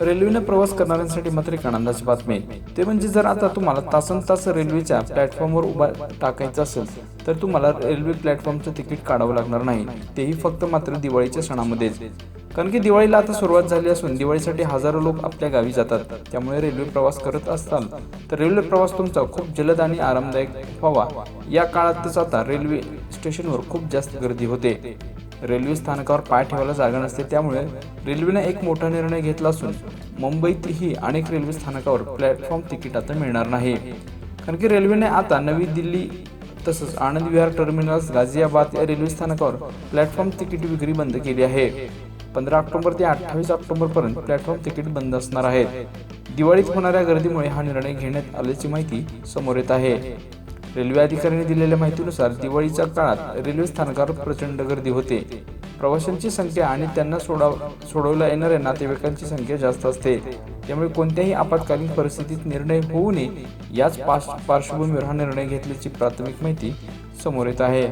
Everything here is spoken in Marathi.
रेल्वेने प्रवास करणाऱ्यांसाठी मात्र एक आनंदाची बातमी आहे. ते म्हणजे जर आता तुम्हाला तासन तास रेल्वेच्या प्लॅटफॉर्मवर उभा टाकायचं असेल तर तुम्हाला रेल्वे प्लॅटफॉर्मचं तिकीट काढावं लागणार नाही. तेही फक्त मात्र दिवाळीच्या सणामध्येच. कारण की दिवाळीला आता सुरुवात झाली असून दिवाळीसाठी हजारो लोक आपल्या गावी जातात. त्यामुळे रेल्वे प्रवास करत असताल तर रेल्वे प्रवास तुमचा खूप जलद आणि आरामदायक व्हावा. या काळातच आता रेल्वे स्टेशनवर खूप जास्त गर्दी होते. रेल्वे स्थानकावर पाय ठेवायला जागा नसते त्यामुळे रेल्वेने एक मोठा निर्णय घेतला असून मुंबईतही अनेक रेल्वे स्थानकावर प्लॅटफॉर्म तिकीट आता मिळणार नाही. कारण की रेल्वेने आता नवी दिल्ली तसंच आनंद विहार टर्मिनस गाझियाबाद या रेल्वे स्थानकावर प्लॅटफॉर्म तिकीट विक्री बंद केली आहे. पंधरा ऑक्टोबर ते अठ्ठावीस ऑक्टोबरपर्यंत प्लॅटफॉर्म तिकीट बंद असणार आहेत दिवाळीत होणाऱ्या गर्दीमुळे हा निर्णय घेण्यात आल्याची माहिती समोर येत आहे. रेल्वे अधिकाऱ्यांनी दिलेल्या माहितीनुसार दिवाळीच्या काळात रेल्वे स्थानकावर प्रचंड गर्दी होते. प्रवाशांची संख्या आणि त्यांना सोडा सोडवल्या येणाऱ्या नातेवाईकांची संख्या जास्त असते. त्यामुळे कोणत्याही आपत्कालीन परिस्थितीत निर्णय होऊ नये याच पार्श्वभूमीवर हा निर्णय घेतल्याची प्राथमिक माहिती समोर येत आहे.